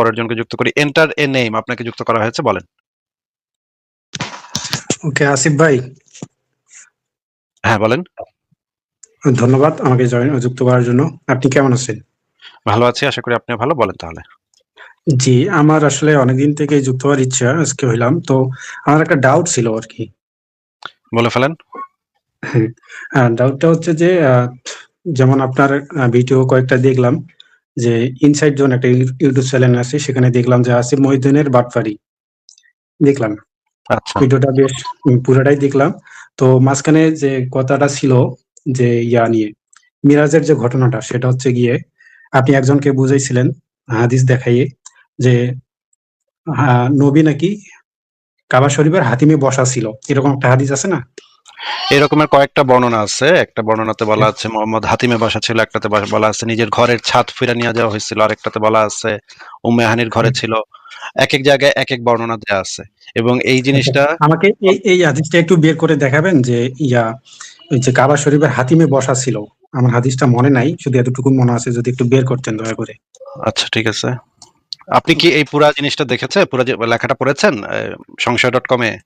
পরের জনকে যুক্ত করি। এন্টার এ নেম আপনাকে যুক্ত করা হয়েছে বলেন। ওকে আসিফ ভাই। হ্যাঁ বলেন। ধন্যবাদ আমাকে জয়েন যুক্ত করার জন্য। আপনি কেমন আছেন? ভালো আছি আশা করি আপনি ভালো। বলেন তাহলে। জি আমার আসলে অনেকদিন থেকে যুক্ত হওয়ার ইচ্ছা আজকে হইলাম। তো আমার একটা ডাউট ছিল আর কি। বলে ফেলেন। ডাউটটা হচ্ছে যে যেমন আপনার ভিডিও কয়েকটা দেখলাম। যে ইনসাইড জোন একটা ইউটিউব চ্যানেল আছে সেখানে দেখলাম যে আসিফ মহিউদ্দিনের বাটফারি দেখলাম। আচ্ছা। ভিডিওটা বেশ পুরোটাই দেখলাম। তো মাঝখানে যে কথাটা ছিল যে ইয়া নিয়ে মিরাজের যে ঘটনাটা সেটা হচ্ছে গিয়ে আপনি একজনকে বুঝাইছিলেন হাদিস দেখাইয়ে যে নবী নাকি কাবা শরীফের হাতিমে বসা ছিল। এরকম একটা হাদিস আছে না? এরকমের কয়েকটা বর্ণনা আছে। একটা বর্ণনাতে বলা আছে মোহাম্মদ হাতিমে বসা ছিল একটাতে বলা- আছে নিজের ঘরের ছাদ ফিরে নিয়ে যাওয়া হয়েছিল আরেকটাতে বলা আছে উম্মে হানির ঘরে ছিল। এক এক জায়গায় এক এক বর্ণনা দেওয়া আছে। এবং এই জিনিসটা আমাকে এই এই হাদিসটা একটু বের করে দেখাবেন যে ইয়া ওই যে কাবা শরীফের হাতিমে বসা ছিল। আমার হাদিসটা মনে নাই শুধু এতটুকু মনে আছে যদি একটু বের করতেন দয়া করে। আচ্ছা ঠিক আছে। আপনি কি এই পুরা জিনিসটা দেখেছে? পুরো লেখাটা পড়েছেন সংশয় ডট কমে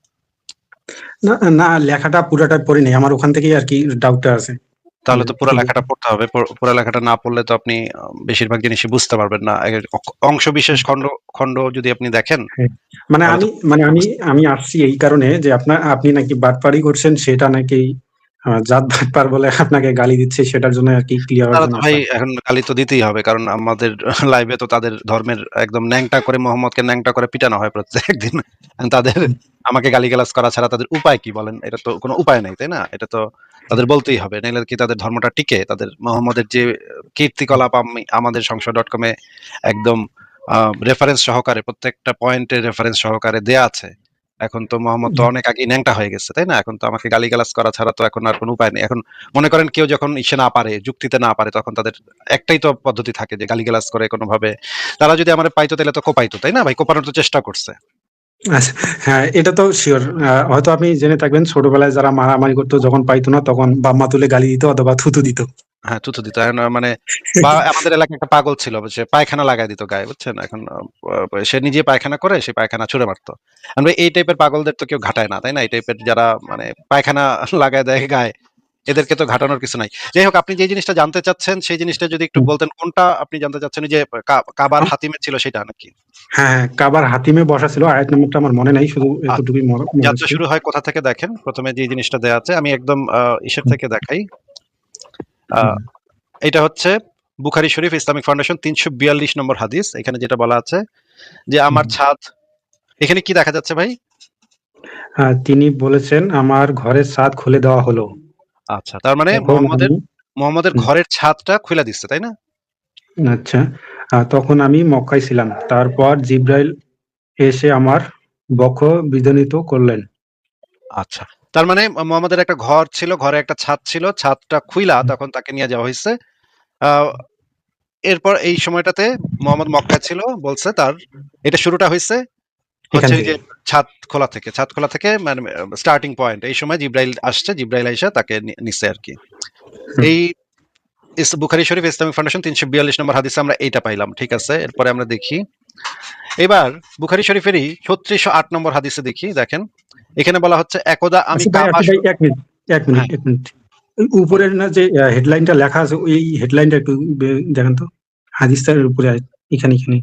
না না লেখাটা পুরোটা পড়িনি। আমার ওখান থেকেই আর কি ডাউটটা আছে। তাহলে তো পুরো লেখাটা পড়তে হবে। পুরো- লেখাটা না পড়লে তো আপনি বেশিরভাগ জিনিসই বুঝতে পারবেন না। অংশ বিশেষ খণ্ড খণ্ড যদি আপনি দেখেন মানে আমি মানে আমি আমি আসছি এই কারণে যে আপনার আপনি নাকি বাটপাড়ি করছেন সেটা নাকি জাত বাটপার বলে আপনাকে গালি দিচ্ছে সেটার জন্য আর কি ক্লিয়ার ভাই এখন গালি তো দিতেই হবে কারণ আমাদের লাইভে তো তাদের ধর্মের একদম ন্যাংটা করে মোহাম্মদকে ন্যাংটা করে পিটানো হয় প্রত্যেক দিন। তাদের আমাকে গালিগালাজ করা ছাড়া তাদের উপায় কি বলেন? এটা তো কোনো উপায় নেই তাই না? এটা তো তাদের বলতেই হবে নাইলে কি তাদের ধর্মটা টিকে? তাদের মোহাম্মদের যে কীর্তিকলাপ আমি আমাদের সংসদ ডট কমে একদম রেফারেন্স সহকারে প্রত্যেকটা পয়েন্টের রেফারেন্স সহকারে দেয়া আছে। এখন তো মোহাম্মদ তো অনেক আগে ন্যাংটা হয়ে গেছে তাই না? এখন তো আমাকে গালিগালাজ করা ছাড়া তো এখন আর কোনো উপায় নেই। এখন মনে করেন কেউ যখন ইসে না পারে যুক্তিতে না পারে তখন তাদের একটাই তো পদ্ধতি থাকে যে গালিগালাজ করে কোনো ভাবে তারা যদি আমার পাইতো তাহলে তো কোপাইতো তাই না ভাই? কোপানোর তো চেষ্টা করছে। আচ্ছা হ্যাঁ এটা তো শিওর হয়তো আপনি জেনে থাকবেন ছোটবেলায় যারা মারামারি করতো যখন পাইতো না তখন বাম্মা তুলে গালি দিত অথবা থুতু দিত। হ্যাঁ তুতু দিত। মানে বা আমাদের এলাকায় একটা পাগল ছিল সে পায়খানা লাগাই দিত গায়ে বুঝছেন? এখন সে নিজে পায়খানা করে সে পায়খানা ছুড়ে মারতো। আমরা এই টাইপের পাগলদের তো কেউ ঘাটায় না তাই না? এই টাইপের যারা মানে পায়খানা লাগায় দেয় গায়ে এদেরকে তো ঘাটানোর কিছু নাই। যাই হোক আপনি যে জিনিসটা জানতে চাচ্ছেন সেই জিনিসটা যদি একটু বলতেন কোনটা আপনি জানতে চাচ্ছেন? যে কাবার হাতিমে ছিল সেটা নাকি? হ্যাঁ হ্যাঁ কাবার হাতিমে বসা ছিল আয়াত নম্বরটা আমার মনে নাই শুধু এতটুকুই মনে- যাত্রা শুরু হয় কোথা থেকে দেখেন? প্রথমে যে জিনিসটা দেওয়া আছে আমি একদম আহ, ইসের থেকে দেখাই। এটা হচ্ছে বুখারি শরীফ ইসলামিক ফাউন্ডেশন তিনশো বিয়াল্লিশ নম্বর হাদিস। এখানে যেটা বলা আছে যে আমার ছাদ এখানে কি দেখা যাচ্ছে ভাই? তিনি বলেছেন আমার ঘরের ছাদ খুলে দেওয়া হলো। আচ্ছা তার মানে মোহাম্মদের মোহাম্মদের ঘরের ছাদটা খুলে দিচ্ছে তাই না? আচ্ছা তখন আমি মক্কায় ছিলাম। তারপর জিব্রাইল এসে আমার বক্ষ বিদনিত করলেন। আচ্ছা তার মানে মোহাম্মদের একটা ঘর ছিল ঘরে একটা ছাদ ছিল ছাদটা খুইলা তখন তাকে নিয়ে যাওয়া হয়েছে এরপর এই সময়টাতে মোহাম্মদ মক্কা ছিল বলছে তার এটা শুরুটা হয়েছে হচ্ছে যে ছাদ খোলা থেকে ছাদ খোলা থেকে মানে স্টার্টিং পয়েন্ট এই সময় জিব্রাইল আসছে জিব্রাইল আইসা তাকে নিচ্ছে আর কি। এই বুখারী শরীফ ইসলামিক ফাউন্ডেশন তিনশো বিয়াল্লিশ নম্বর হাদিসে আমরা এইটা পাইলাম ঠিক আছে? এরপরে আমরা দেখি। এবার বুখারী শরীফেরই ছত্রিশশো আট নম্বর হাদিসে দেখি দেখেন। এখানে বলা হচ্ছে একদা আমি আচ্ছা আচ্ছা এক মিনিট এক মিনিট হ্যাঁ। এক মিনিট। উপরের না যে হেডলাইনটা লেখা আছে ওই হেডলাইনটা একটু দেখেন তো। হাদিসটার উপরে এখানে এখানে।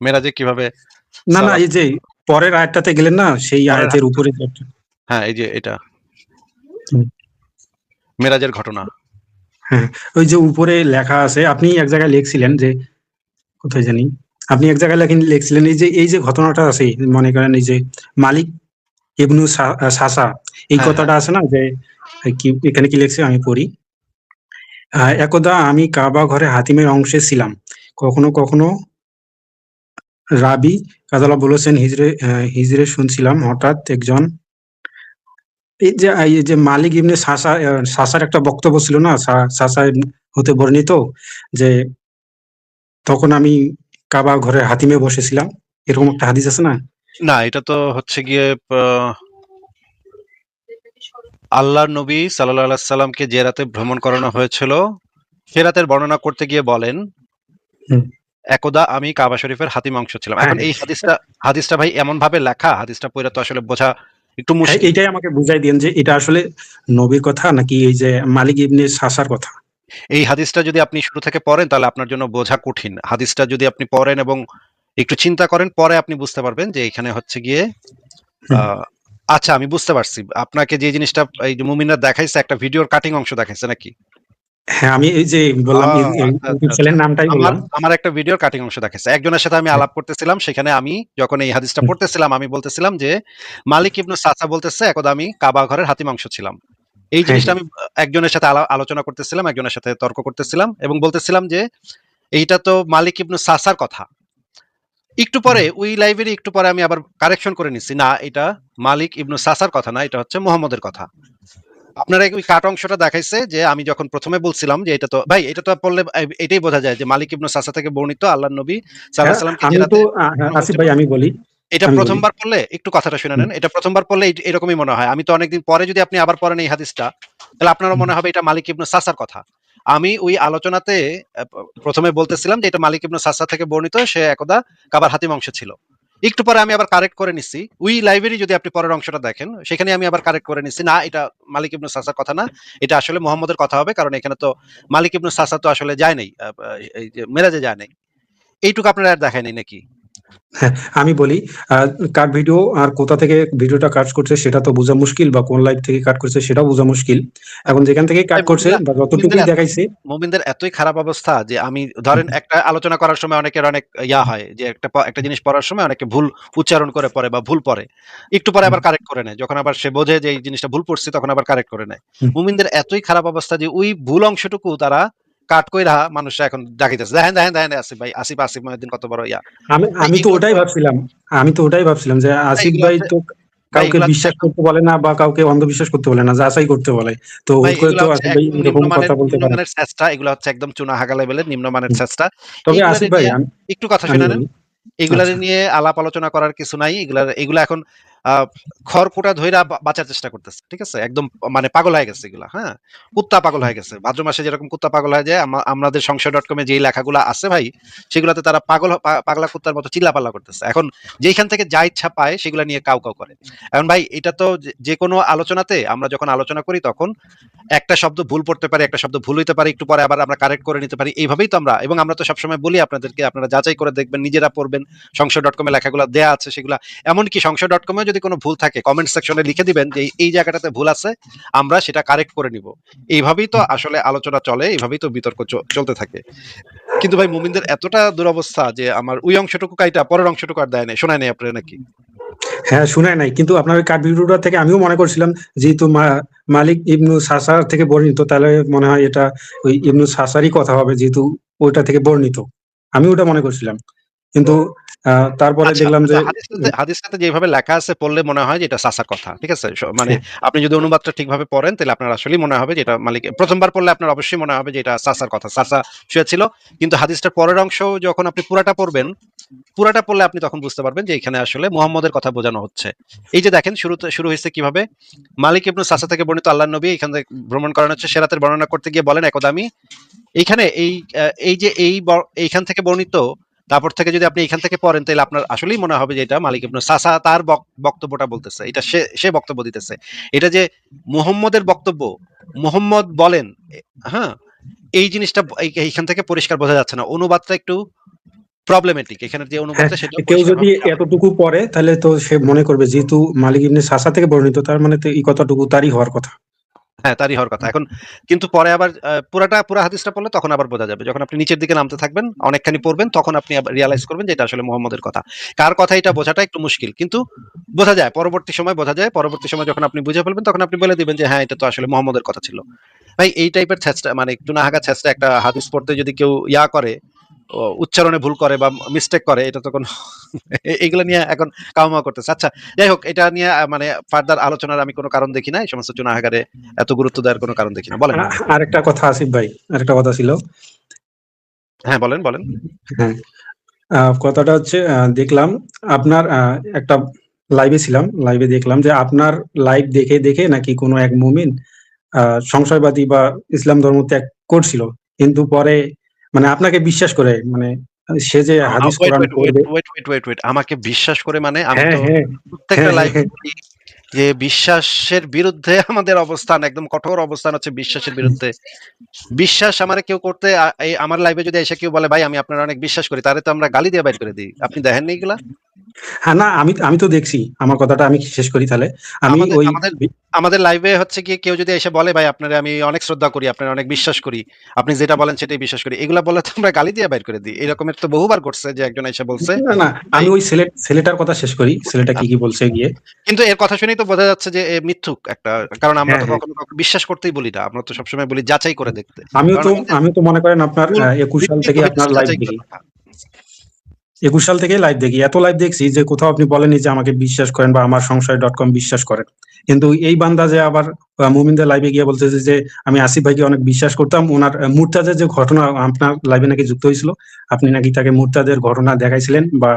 মেরাজে কীভাবে না না এই যে পরের আয়াতটাতে গেলেন না সেই আয়াতের উপরে হ্যাঁ এই যে এটা। মেরাজের ঘটনা। হ্যাঁ ওই যে উপরে লেখা আছে আপনি এক জায়গায় লিখছিলেন যে কোথায় জানি? আপনি এক জায়গায় লেখেন লিখছিলেন এই যে এই যে ঘটনাটা আছে মনে করেন এই যে মালিক ইবনু সাসা এই হ্যাঁ, কথাটা আছে না যে কি এখানে কি লিখছে আমি পড়ি। একদা আমি কাবা ঘরে হাতিমের অংশে ছিলাম। কখনো কখনো রাবি কাজালা বলেছেন হিজরে হিজরে শুনছিলাম হঠাৎ একজন এই যে এই যে মালিক ইবনে সাসা সাসার একটা বক্তব্য ছিল না সাসা হতে বর্ণিত যে তখন আমি কাবা ঘরে হাতিমে বসেছিলাম। এরকম একটা হাদিস আছে না? না এটা তো হচ্ছে গিয়ে আল্লাহর নবী সাল্লাহ সাল্লামকে যে রাতে ভ্রমণ করানো হয়েছিল সে রাতের বর্ণনা করতে গিয়ে বলেন একদা আমি কাবা শরীফের হাতিম অংশ ছিলাম। এখন হ্যাঁ। এই হাদিসটা হাদিসটা ভাই এমন ভাবে লেখা হাদিসটা পড়ে তো আসলে বোঝা একটু হ্যাঁ, মুশকিল। এটাই আমাকে বুঝাই দিন যে এটা আসলে নবীর কথা নাকি এই যে মালিক ইবনে সাসার কথা? এই হাদিসটা যদি আপনি শুরু থেকে পড়েন তাহলে আপনার জন্য বোঝা কঠিন। হাদিসটা যদি আপনি পড়েন এবং একটু চিন্তা করেন পরে আপনি বুঝতে পারবেন যে এখানে হচ্ছে গিয়ে আচ্ছা আমি বুঝতে পারছি। আপনাকে যে জিনিসটা এই যে মুমিনরা দেখাইছে একটা ভিডিওর কাটিং অংশ দেখাইছে নাকি? হ্যাঁ আমি এই যে বললাম আহ, এই- এই আচ্ছা, আচ্ছা, নামটাই আমার বললাম। আমার একটা ভিডিওর কাটিং অংশ দেখাইছে। একজনের সাথে আমি হ্যাঁ। আলাপ করতেছিলাম সেখানে আমি যখন এই হাদিসটা পড়তেছিলাম আমি বলতেছিলাম যে মালিক ইবনু সাসা বলতেছে একদা আমি কাবা ঘরের হাতিম অংশ ছিলাম। এই হ্যাঁ, জিনিসটা হ্যাঁ। আমি একজনের সাথে আলোচনা করতেছিলাম একজনের সাথে তর্ক করতেছিলাম এবং বলতেছিলাম যে এইটা তো মালিক ইবনু সাসার কথা। একটু পরে ওই লাইব্রেরি একটু পরে আমি আবার কারেকশন করে নিচ্ছি না এটা মালিক ইবনু সাসার কথা না এটা হচ্ছে মোহাম্মদের কথা। আপনারা ওই কাট অংশটা দেখাইছে যে আমি যখন প্রথমে বলছিলাম যে এটা তো ভাই এটা তো পড়লে এটাই বোঝা যায় যে মালিক ইবনু সাসা থেকে বর্ণিত আল্লাহ নবী সাল্লাল্লাহু আলাইহি সাল্লাম আমি তো আসিফ ভাই আমি বলি এটা প্রথমবার পড়লে একটু কথাটা শুনে নেন। এটা প্রথমবার পড়লে এরকমই মনে হয়। আমি তো অনেকদিন পরে যদি আপনি আবার পড়েন এই হাদিসটা তাহলে আপনারও মনে হবে এটা মালিক ইবনু সাসার কথা। আমি ওই আলোচনাতে প্রথমে বলতেছিলাম যে এটা মালিক ইবনু সাসা থেকে বর্ণিত সে একদা কাবার হাতিম অংশ ছিল। একটু পরে আমি আবার কারেক্ট করে নিচ্ছি ওই লাইব্রেরি যদি আপনি পরের অংশটা দেখেন সেখানে আমি আবার কারেক্ট করে নিছি। না এটা মালিক ইবনু সাসার কথা না। এটা আসলে মোহাম্মদের কথা হবে কারণ এখানে তো মালিক ইবনু সাসা তো আসলে যায় নাই মেরাজে যায় নাই। এইটুকু আপনারা আর দেখায় নাই নাকি আমি বলি কার ভিডিও আর কোথা থেকে ভিডিওটা কাট করছে সেটা তো বোঝা মুশকিল বা কোন লাইভ থেকে কাট করছে সেটাও বোঝা মুশকিল। এখন যেখান থেকে কাট করছে বা মুমিনরা- দেখাইছে মোমিনদের এতই খারাপ অবস্থা যে আমি ধরেন একটা আলোচনা করার সময় অনেকের অনেক ইয়া হয় যে একটা একটা জিনিস পড়ার সময় অনেকে ভুল উচ্চারণ করে পড়ে বা ভুল পড়ে। একটু পরে আবার কারেক্ট করে নেয়। যখন আবার সে বোঝে যে এই জিনিসটা ভুল পড়ছে তখন আবার কারেক্ট করে নেয়। মুমিনদের এতই খারাপ অবস্থা যে ওই ভুল অংশটুকু তারা কাট কইরা মানুষরা এখন ডাকিতেছে। দেখেন দেখেন দেখেন আসিফ ভাই আসিফ আসিফ মহিউদ্দিন কত বড় ইয়া। আমি আমি তো এগুলো ওটাই ভাবছিলাম আমি তো ওটাই ভাবছিলাম যে আসিফ ভাই তো কাউকে বিশ্বাস করতে বলে না বা কাউকে অন্ধবিশ্বাস করতে বলে না যাচাই করতে বলে। তো হুট করে তো আসিফ ভাই একদম এরকম কথা বলতে পারে। নিম্নমানের চেষ্টা এগুলো হচ্ছে একদম চুনা হাগা লেভেলের নিম্নমানের। চেষ্টা। তবে আসিফ ভাই একটু কথা আমি শুনে নেন। বলি। এগুলার আচ্ছা। নিয়ে আলাপ আলোচনা করার কিছু নাই। এগুলা এগুলা এখন খড়কুটা ধইরা বা- বাঁচার চেষ্টা করতেছে, ঠিক আছে? একদম মানে পাগল হয়ে গেছে এগুলা হ্যাঁ? কুত্তা পাগল হয়ে গেছে। ভাদ্র মাসে যেরকম কুত্তা পাগল হয়ে যায় আমাদের সংশয় ডট কমে যেই লেখাগুলো আছে ভাই, সেগুলাতে তারা পাগল পাগলা কুত্তার মতো চিল্লাপাল্লা করতেছে। এখন যেইখান থেকে যা ইচ্ছা পায়, সেগুলা নিয়ে কাউ কাউ করে। এখন ভাই, এটা তো যে- কোনো আলোচনাতে আমরা যখন আলোচনা করি তখন একটা শব্দ ভুল পড়তে পারে, একটা শব্দ ভুল হইতে পারে, একটু পরে আবার আমরা কারেক্ট করে নিতে পারি, এইভাবেই তো আমরা। এবং আমরা তো সবসময় বলি আপনাদেরকে, আপনারা যাচাই করে দেখবেন, নিজেরা পড়বেন সংশয় ডট কমে লেখাগুলো দেয়া আছে সেগুলা। এমনকি সংশয় ডট কমে যদি কোনো ভুল থাকে কমেন্ট সেকশনে লিখে দিবেন যে এই- জায়গাটাতে ভুল আছে, আমরা সেটা কারেক্ট করে নিব। এইভাবেই তো আসলে আলোচনা চলে, এইভাবেই তো বিতর্ক চলতে থাকে। কিন্তু ভাই, মুমিনদের এতটা দুরবস্থা যে আমার ওই অংশটুকু কাইটা, পরের অংশটুকু আর দেয় নাই। শোনায় নাই আপনারা নাকি? হ্যাঁ শুনে নাই। কিন্তু আপনার ওই কাট ভিডিওটা থেকে আমিও মনে করছিলাম যেহেতু মালিক ইবনু সাসার থেকে বর্ণিত, তাহলে মনে হয় এটা ওই ইবনু সাসারই কথা হবে, যেহেতু ওইটা থেকে বর্ণিত। আমি ওটা মনে করছিলাম। কিন্তু তারপরে আচ্ছা, দেখলাম যে হাদিসটাতে হাদিসটাতে যেভাবে লেখা আছে পড়লে মনে হয় যে এটা সাসার কথা ঠিক আছে? মানে আপনি যদি অনুবাদটা ঠিকভাবে পড়েন তাহলে আপনার আসলেই মনে হবে যে এটা মালিক প্রথমবার পড়লে আপনার অবশ্যই মনে হবে যে এটা সাসার কথা সাসা শুয়েছিল। কিন্তু হাদিসটার পরের অংশ যখন আপনি পুরাটা পড়বেন পুরাটা পড়লে আপনি তখন বুঝতে পারবেন যে এখানে আসলে মুহাম্মদের কথা বোঝানো হচ্ছে। এই যে দেখেন শুরুতে শুরু হয়েছে কীভাবে? মালিক ইবনু সাসা থেকে বর্ণিত আল্লাহ নবী এখান থেকে ভ্রমণ করানো হচ্ছে সেরাতের বর্ণনা করতে গিয়ে বলেন একদা আমি এইখানে এই এই যে এই এইখান থেকে বর্ণিত তারপর থেকে যদি আপনি এখান থেকে পড়েন তাহলে আপনার আসলেই মনে হবে যে এটা মালিক ইবনু সাসা তার বক্তব্যটা বলতেছে। এটা সে সে বক্তব্য দিতেছে। এটা যে মুহাম্মদের বক্তব্য মুহাম্মদ বলেন হ্যাঁ এই জিনিসটা এইখান থেকে পরিষ্কার বোঝা যাচ্ছে না। অনুবাদটা একটু প্রবলেমেটিক এখানে যে অনুবাদটা সেটা হ্যাঁ, কেউ যদি এতটুকু পড়ে তাহলে তো সে মনে করবে যেহেতু মালিক ইবনে সাসা থেকে বর্ণিত তার মানে তো এই কথাটুকু তারই হওয়ার কথা। হ্যাঁ তারই হওয়ার কথা। এখন কিন্তু পরে আবার পুরাটা, পুরা হাদিসটা পড়লে তখন আবার বোঝা যাবে। যখন আপনি নিচের দিকে নামতে থাকবেন, অনেকখানি পড়বেন, তখন আপনি রিয়ালাইজ করবেন যে এটা আসলে মোহাম্মদের কথা। কার কথা এটা বোঝাটা একটু মুশকিল, কিন্তু বোঝা যায়, পরবর্তী সময় বোঝা যায়, পরবর্তী সময় যখন আপনি বুঝে ফেলবেন, তখন আপনি বলে দিবেন যে হ্যাঁ এটা তো আসলে মোহাম্মদের কথা ছিল। ভাই, এই টাইপের ছেঁচটা মানে একটু নাহাগা ছেঁচটা একটা হাদিস পড়তে যদি কেউ ইয়া করে উচ্চারণে ভুল করে বা মিস্টেক করে এটা তো কোনো এগুলো নিয়ে এখন কামা করতেছে। আচ্ছা যাই হোক এটা নিয়ে মানে ফার্দার আলোচনার আমি কোনো কারণ দেখি না এই সমস্ত চুনাহাগারে এত গুরুত্ব দেওয়ার কোনো কারণ দেখি না। বলেন। আরেকটা কথা আসিফ ভাই আরেকটা কথা ছিল। হ্যাঁ বলেন বলেন। হ্যাঁ কথাটা হচ্ছে দেখলাম আপনার একটা লাইভে ছিলাম লাইভে দেখলাম যে আপনার লাইভ দেখে দেখে নাকি কোনো এক মুমিন আহ, সংশয়বাদী বা ইসলাম ধর্ম ত্যাগ করছিল। কিন্তু পরে মানে আপনাকে বিশ্বাস করে মানে সে যে হাদিস Quran wait wait wait wait আমাকে বিশ্বাস করে মানে আমি হ্যাঁ তো হ্যাঁ। প্রত্যেকটা লাইভে হ্যাঁ। যে বিশ্বাসের বিরুদ্ধে আমাদের অবস্থান একদম কঠোর অবস্থান হচ্ছে বিশ্বাসের বিরুদ্ধে। বিশ্বাস আমার কেউ করতে আমার লাইফে যদি এসে কেউ বলে ভাই আমি আপনার অনেক বিশ্বাস করি তাহলে তো আমরা গালি দিয়ে বাইর করে দিই। আপনি দেখেন এইগুলা হ্যাঁ না আমি আমি তো দেখছি। আমার কথাটা আমি শেষ করি তাহলে। আমি ওই আমাদের লাইভে হচ্ছে কি কেউ যদি এসে বলে ভাই আপনার আমি অনেক শ্রদ্ধা করি আপনার অনেক বিশ্বাস করি আপনি যেটা বলেন সেটাই বিশ্বাস করি। এগুলা বলে তো আমরা গালি দিয়ে বাইর করে দিই। এরকমের তো বহুবার ঘটছে যে একজন এসে বলছে। না না আমি ওই ছেলে ছেলেটার কথা শেষ করি। ছেলেটা কি কি বলছে গিয়ে। কিন্তু এর কথা শুনেই তো বোঝা যাচ্ছে যে মিথ্যুক একটা কারণ আমরা তো হ্যাঁ, হ্যাঁ। কখনো বিশ্বাস করতেই বলি না। আমরা তো সবসময় বলি যাচাই করে দেখতে। আমিও তো আমিও তো মনে করেন আপনার একুশ সাল থেকে আপনার লাইভ দেখি। একুশ সাল থেকে লাইভ দেখি। এত লাইভ দেখছি যে কোথাও আপনি বলেনি যে আমাকে বিশ্বাস করেন বা আমার সংশয় ডট কম বিশ্বাস করেন। কিন্তু এই বান্দা যে আবার মুমিনদের লাইভে গিয়ে বলতেছে যে আমি আসিফ ভাইকে অনেক বিশ্বাস করতাম ওনার আহ, মুরতাদের যে ঘটনা আপনার লাইভে নাকি যুক্ত হয়েছিল আপনি নাকি তাকে মুরতাদের ঘটনা দেখাইছিলেন বা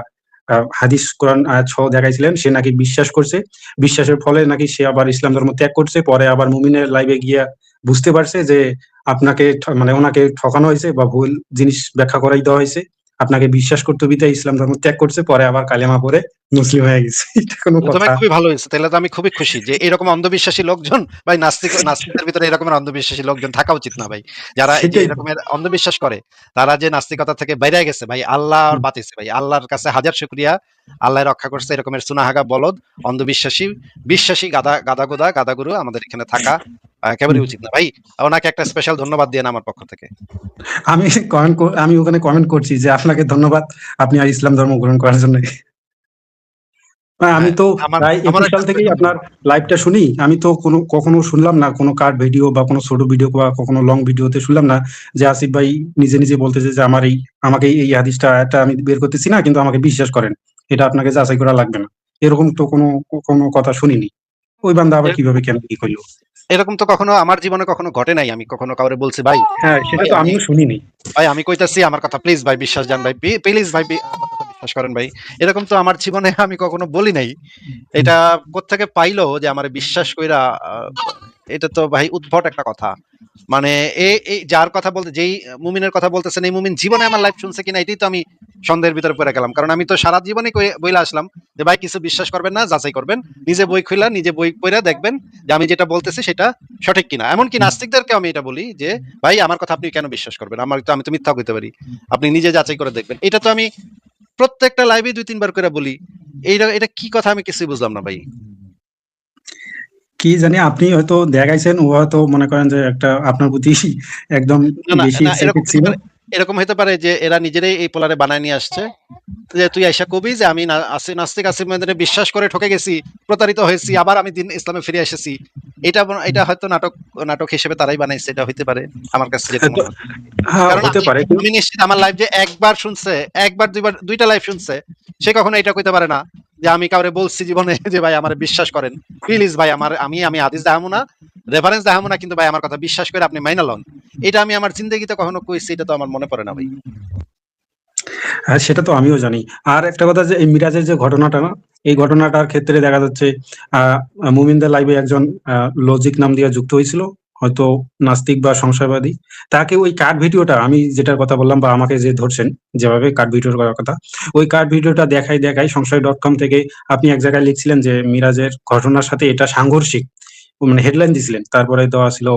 হাদিস কোরআন সহ দেখাইছিলেন সে নাকি বিশ্বাস করছে। বিশ্বাসের ফলে নাকি সে আবার ইসলাম ধর্ম ত্যাগ করছে পরে আবার মুমিনের লাইভে গিয়া বুঝতে পারছে যে আপনাকে মানে ওনাকে ঠকানো হয়েছে বা ভুল জিনিস ব্যাখ্যা করাই দেওয়া হয়েছে। আপনাকে বিশ্বাস করতে বিতে ইসলাম ধর্ম। ত্যাগ করছে পরে আবার কালেমা পরে মুসলিম হয়ে গেছে। এটা কোনো কথা। খুবই ভালো হয়েছে। তাহলে তো আমি খুবই খুশি যে এরকম অন্ধবিশ্বাসী লোকজন ভাই নাস্তিক নাস্তিকদের ভিতরে এরকমের অন্ধবিশ্বাসী লোকজন থাকা উচিত না ভাই। যারা। এরকমের অন্ধবিশ্বাস করে তারা যে নাস্তিকতা থেকে বাইরে গেছে ভাই আল্লাহ আর বাঁচিয়েছে ভাই। আল্লাহর কাছে হাজার শুক্রিয়া। আল্লাহ রক্ষা করছে এরকমের সুনাহাগা বলদ অন্ধবিশ্বাসী বিশ্বাসী গাদা গাদা গোদা গাদা গুরু আমাদের এখানে থাকা। আহ, একেবারেই উচিত না। ভাই ওনাকে একটা স্পেশাল ধন্যবাদ দিয়ে আমার পক্ষ থেকে। আমি কমেন্ট আমি ওখানে কমেন্ট করছি যে আপনাকে ধন্যবাদ আপনি আর ইসলাম ধর্ম গ্রহণ করার জন্য। আমি তো হ্যাঁ, প্রায় সাল থেকেই আপনার লাইভটা শুনি। আমি তো কোনো কখনো শুনলাম না কোনো কার্ড ভিডিও বা কোনো ছোট ভিডিও বা কখনো লং ভিডিওতে শুনলাম না যে আসিফ ভাই নিজে নিজে বলতেছে যে আমার এই আমাকে এই হাদিসটা এটা আমি বের করতেছি না কিন্তু আমাকে বিশ্বাস করেন। এটা আপনাকে যাচাই করা লাগবে না। এরকম তো কোনো কোনো কথা শুনিনি। ওই বান্দা আবার কীভাবে কেন কি করল? এরকম তো কখনো আমার জীবনে কখনো ঘটে নাই আমি কখনো কাউরে বলছি ভাই হ্যাঁ সেটা তো আমি- আমিও শুনিনি। ভাই আমি কইতাছি আমার কথা প্লিজ ভাই বিশ্বাস জান ভাই প্লিজ ভাই আমার কথা বিশ্বাস করেন ভাই। এরকম তো আমার জীবনে আমি কখনো বলি নাই। এটা কোত্থেকে পাইলো যে আমার বিশ্বাস কইরা এটা তো ভাই উদ্ভট একটা কথা। মানে এই যার কথা বলতে, যেই মুমিনের কথা বলতেছেন, এই মুমিন জীবনে আমার লাইফ শুনছে কিনা, এটাই তো আমি সন্দেহের ভিতরে পড়ে গেলাম। কারণ আমি তো সারা জীবনে বইলা আসলাম যে, ভাই, কিছু বিশ্বাস করবেন না, যাচাই করবেন। নিজে বই খুইলা, নিজে বই পড়া দেখবেন যে, আমি যেটা বলতেছি, সেটা সঠিক কিনা। এমনকি নাস্তিকদেরকে আমি এটা বলি যে, ভাই, আমার কথা আপনি কেন বিশ্বাস করবেন? আমার তো, আমি তো মিথ্যা কইতে পারি। আপনি নিজে যাচাই করে দেখবেন। এটা তো আমি প্রত্যেকটা লাইভে দুই, তিনবার করে বলি। এইটা, এটা কি কথা আমি কিছুই বুঝলাম না, ভাই। কি জানি আপনি হয়তো দেখাইছেন ও হয়তো মনে করেন যে একটা আপনার প্রতি একদম বেশি ছিল। এরকম হতে পারে যে এরা নিজেরাই এই পোলারে বানায় নিয়ে আসছে। যে তুই আইসা কবি যে আমি নাস্তিক মহিউদ্দিনে বিশ্বাস করে ঠকে গেছি প্রতারিত হয়েছি আবার আমি দিন ইসলামে ফিরে এসেছি। এটা এটা হয়তো নাটক নাটক হিসেবে তারাই বানাইছে এটা হইতে পারে আমার কাছে যেটা মনে হয়। হতে পারে আমি নিশ্চিত আমার লাইফ যে একবার শুনছে একবার দুইবার দুইটা লাইভ শুনছে সে কখনো এটা কইতে পারে না। যে আমি কাউরে বলছি জীবনে যে ভাই আমার বিশ্বাস করেন। প্লিজ ভাই, আমার আমি আমি আদিস দেখামু না রেফারেন্স দেখামু না, কিন্তু ভাই আমার কথা বিশ্বাস করে আপনি মাইনা লন। এটা আমি আমার জিন্দগিতে কখনো কইছি, এটা তো আমার মনে পড়ে না ভাই। হ্যাঁ সেটা তো আমিও জানি। আর একটা কথা যে, এই মিরাজের যে ঘটনাটা না, এই ঘটনাটার ক্ষেত্রে দেখা যাচ্ছে, আহ, মুমিনদের লাইভে একজন লজিক নাম দিয়ে যুক্ত হয়েছিল। হয়তো নাস্তিক বা সংশয়বাদী, তাকে ওই কার্ড ভিডিওটা আমি যেটার কথা বললাম বা আমাকে যে ধরছেন, যেভাবে কার্ড ভিডিওর কথা, ওই কার্ড ভিডিওটা দেখাই দেখাই সংশয় ডট কম থেকে আপনি এক জায়গায় লিখছিলেন যে মিরাজের ঘটনার সাথে এটা সাংঘর্ষিক মানে হেডলাইন দিছিলেন, তারপরে দেওয়া ছিল,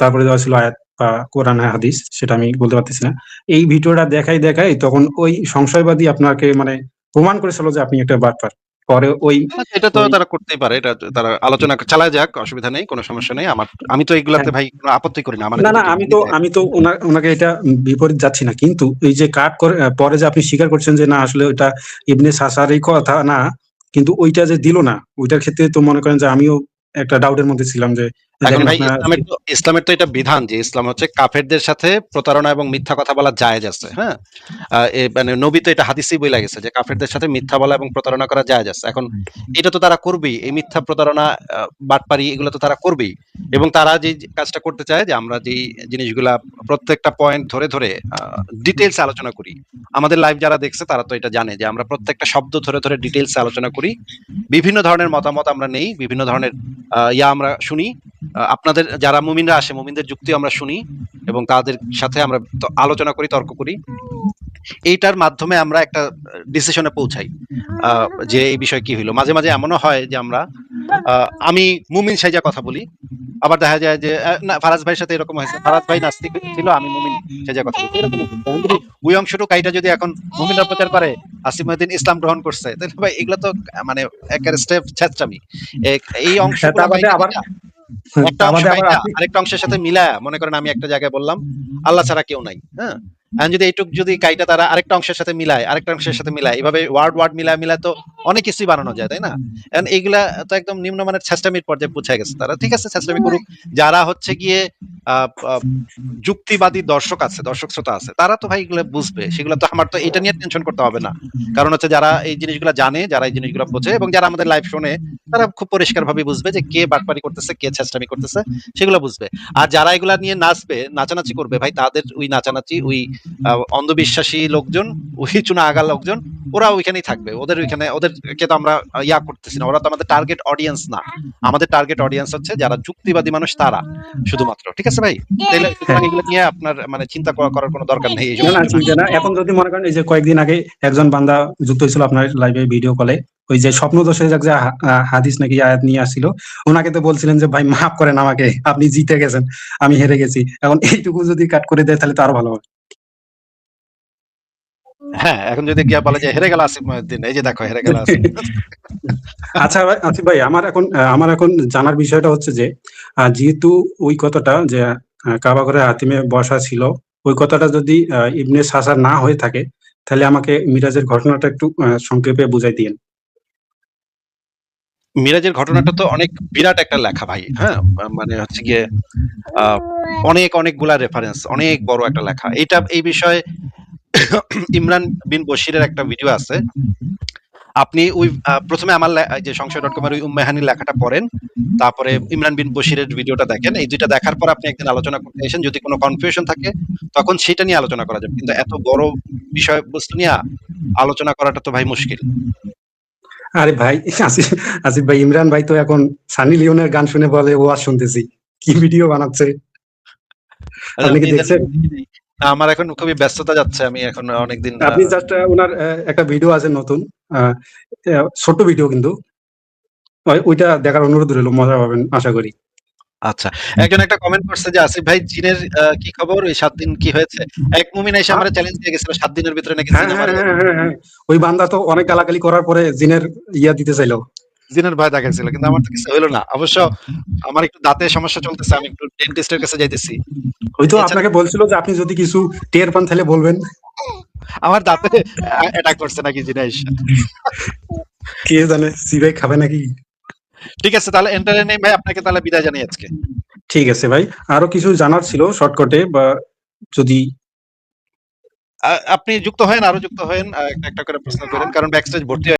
তারপরে দেওয়া ছিল আয়াত বা কোরআন হাদিস, সেটা আমি বলতে পারতেছি না। এই ভিডিওটা দেখাই দেখাই তখন ওই সংশয়বাদী আপনাকে মানে প্রমাণ করেছিল যে আপনি একটা বাটপার। পরে ওই আচ্ছা, এটা তো তারা করতেই পারে এটা তারা আলোচনা চালায় যাক অসুবিধা নেই কোনো সমস্যা নেই। আমার আমি তো এগুলাতে ভাই কোনো আপত্তি করি না আমার না না আমি তো আমি তো ওনা- ওনাকে এটা বিপরীত যাচ্ছি না কিন্তু এই যে কাট করে পরে যে আপনি স্বীকার করছেন যে না আসলে ওটা ইবনে সাসারই কথা না কিন্তু ওইটা যে দিল না ওইটার ক্ষেত্রে তো মনে করেন যে আমিও একটা ডাউটের মধ্যে ছিলাম যে এখন ভাই ইসলামের তো ইসলামের তো এটা বিধান যে ইসলাম হচ্ছে কাফেরদের সাথে প্রতারণা এবং মিথ্যা কথা বলা জায়েজ আছে হ্যাঁ? মানে নবী তো এটা হাদিসেই বই লাগেছে যে কাফেরদের সাথে মিথ্যা বলা এবং প্রতারণা করা জায়েজ আছে। এখন এটা তো তারা করবেই এই মিথ্যা প্রতারণা বাটপারি এগুলো তো তারা করবেই। এবং তারা যে কাজটা করতে চায় যে আমরা যে জিনিসগুলা প্রত্যেকটা পয়েন্ট ধরে ধরে ডিটেলস আলোচনা করি। আমাদের লাইভ যারা দেখছে তারা তো এটা জানে যে আমরা প্রত্যেকটা শব্দ ধরে ধরে ডিটেলস আলোচনা করি। বিভিন্ন ধরনের মতামত আমরা নেই বিভিন্ন ধরনের আহ, ইয়া আমরা শুনি। আপনাদের যারা মুমিনরা আসে মুমিনদের যুক্তি আমরা শুনি এবং তাদের সাথে আমরা আলোচনা করি, তর্ক করি। এইটার মাধ্যমে আমরা একটা ডিসিশনে পৌঁছাই। যে এই বিষয় কি হইল। মাঝে, মাঝে এমনও হয় যে আমরা আমি মুমিন সাইজা কথা বলি। আবার দেখা যায় যে না ফারাজ ভাইয়ের সাথে এরকম হয়েছে। ফারাজ ভাই নাস্তিক ছিল, আমি মুমিন সাইজা কথা। এরকম যদি ওই অংশটুকু কাইটা যদি এখন মুমিনরা প্রচার করে আসিফ মহিউদ্দিন ইসলাম গ্রহণ করছে। তাইলে ভাই এগুলো তো মানে একের স্টেপ। এক এই কাইটা আবার একটা অংশের সাথে মিলা মনে করেন আমি একটা জায়গায় বললাম, আল্লাহ ছাড়া কেউ নাই। হ্যাঁ? যদি এইটুক যদি কাইটা তারা আরেকটা অংশের সাথে মিলায়, আরেকটা অংশের সাথে মিলায়, এভাবে ওয়ার্ড, ওয়ার্ড মিলায়, মিলায় তো অনেক কিছুই বানানো যায়, তাই না? এইগুলা তো একদম নিম্নমানের পর্যায়ে পৌঁছায় গেছে তারা। ঠিক আছে। যারা হচ্ছে গিয়ে যুক্তিবাদী দর্শক আছে, দর্শক শ্রোতা আছে। তারা তো ভাই এগুলা বুঝবে। সেগুলা তো আমার তো এটা নিয়ে টেনশন করতে হবে না। কারণ হচ্ছে যারা এই জিনিসগুলা জানে, যারা এই জিনিসগুলা বোঝে এবং যারা আমাদের লাইভ শোনে, তারা খুব পরিষ্কার ভাবে বুঝবে যে কে বাটপারি করতেছে, কে ছ্যাঁচড়ামি করতেছে, সেগুলা বুঝবে। আর যারা এগুলা নিয়ে নাচবে, নাচানাচি করবে ভাই তাদের ওই নাচানাচি, ওই অন্ধবিশ্বাসী লোকজন, ওই চুনা আগা লোকজন, ওরা ওইখানেই থাকবে। ওদের ওইখানে ওদেরকে তো আমরা ইয়া করতেছি না। ওরা তো আমাদের টার্গেট অডিয়েন্স না। আমাদের টার্গেট অডিয়েন্স হচ্ছে যারা যুক্তিবাদী মানুষ তারা শুধুমাত্র। ঠিক আছে ভাই? তাইলে সুতরাং এগুলো নিয়ে আপনার মানে চিন্তা করা করার কোনো দরকার নেই না, না চিন্তা না। এখন যদি মনে করেন এই যে কয়েকদিন আগে একজন বান্দা যুক্ত হয়েছিল আপনার লাইভে ভিডিও কলে। ওই যে স্বপ্নদোষে যাক যে হাদিস নাকি আয়াত নিয়ে আসছিল। ওনাকে তো বলছিলেন যে ভাই মাফ করেন আমাকে। আপনি জিতে গেছেন। আমি হেরে গেছি। এখন এইটুকু যদি কাট করে দেয় তাহলে তো আরও ভালো হয়। হ্যাঁ, এখন যদি গিয়া বলে যে হেরে গেল আসিফ মহিউদ্দিন। এই যে দেখো হেরে গেল আসিফ। আচ্ছা ভাই আসিফ ভাই আমার এখন আমার এখন জানার বিষয়টা হচ্ছে যে যেহেতু ওই কথাটা যে আ কাবা ঘরে হাতিমে বসা ছিল, ওই কথাটা যদি ইবনে সাসার না হয়ে থাকে, তাহলে আমাকে মিরাজের ঘটনাটা একটু সংক্ষেপে বুঝাই দিন মিরাজের ঘটনাটা তো অনেক বিরাট একটা লেখা ভাই। হ্যাঁ? মানে হচ্ছে গিয়ে অনেক অনেকগুলা রেফারেন্স, অনেক বড় একটা লেখা। এটা এই বিষয়ে ইমরান বিন বশিরের একটা ভিডিও আছে। আপনি ওই প্রথমে আমার যে সংশয়.com এর ওই উম্মেহানির লেখাটা পড়েন। তারপরে ইমরান বিন বশিরের ভিডিওটা দেখেন। এই দুইটা দেখার পর আপনি একদিন আলোচনা করতে এসেন। যদি কোন কনফিউশন থাকে তখন সেটা নিয়ে আলোচনা করা যাবে। কিন্তু এত বড় বিষয়বস্তু নিয়ে আলোচনা করাটা তো ভাই মুশকিল। আরে ভাই আসিফ আসিফ ভাই ইমরান ভাই তো এখন সানি লিওনের গান শুনে বলে ও আর শুনতেছি। কি ভিডিও বানাচ্ছে? আপনি কি দেখছেন? আমার এখন খুবই ব্যস্ততা যাচ্ছে। আমি এখন অনেকদিন আপনি জাস্ট অ্যা একটা ভিডিও আছে নতুন। ছোট্ট ভিডিও কিন্তু। ওইটা দেখার অনুরোধ রইল। মজা পাবেন আশা করি। আচ্ছা। একজন একটা কমেন্ট করছে যে আসিফ ভাই জিনের কি খবর? ওই ৭ দিন কি হয়েছে? এক মুমিন এসে আ আমারে চ্যালেঞ্জ দিয়ে গেছিল ৭ দিনের ভিতরে নাকি হ্যাঁ, হ্যাঁ, হ্যাঁ, হ্যাঁ, হ্যাঁ। ওই বান্দা তো অনেক গালাগালি করার পরে জিনের ইয়া দিতে চাইল। জিনের ভয় দেখাইছিল। কিন্তু আমার তো কিছু হইল না। অবশ্য আমার একটু দাঁতের সমস্যা চলতেছে। আমি একটু ডেন্টিস্ট এর কাছে যাইতেছি। ওই তো আপনাকে বলছিল যে আপনি যদি কিছু টের পান তাহলে বলবেন। আমার দাঁতে অ্যাটাক করছে নাকি জিনে আইসা। কে জানে সিবাই খাবে নাকি? ঠিক আছে তাহলে এন্টারটেইনিং ভাই আপনাকে তাহলে বিদায় জানাই আজকে। ঠিক আছে ভাই। আরও কিছু জানার ছিল শর্টকাটে বা যদি আপনি যুক্ত হয়েন, আরও যুক্ত হয়েন। একটা, একটা করে প্রশ্ন করেন। কারণ ব্যাকস্টেজ ভর্তি হয়ে